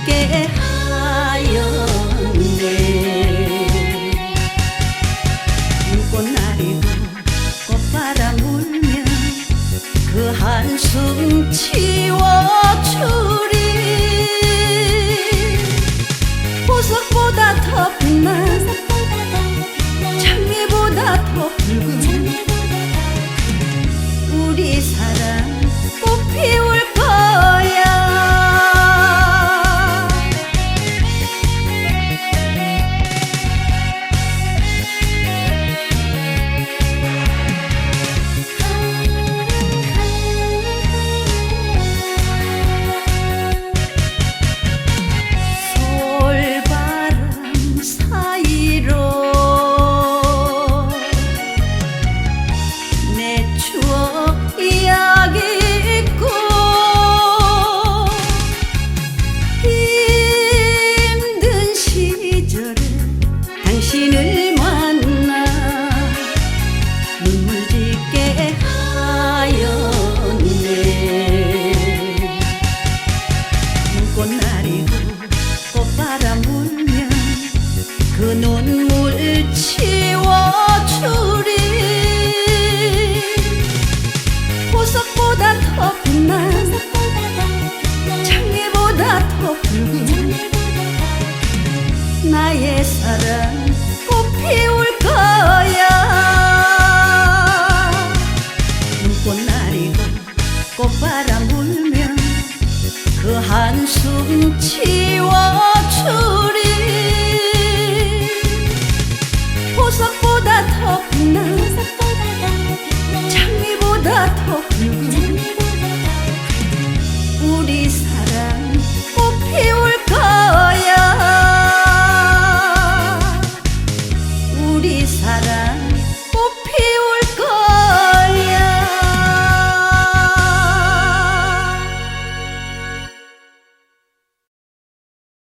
웃게 하였네. 눈꽃날이고 꽃바람 울면 그 한숨 치워주리. 보석보다 더 빛난 찬미보다 더 붉은 나의 사랑 꽃 피울 거야. 눈꽃 날이고 꽃바람 불면 그 한숨 치워주리. 보석보다 더 빛난 장미보다 더 사랑.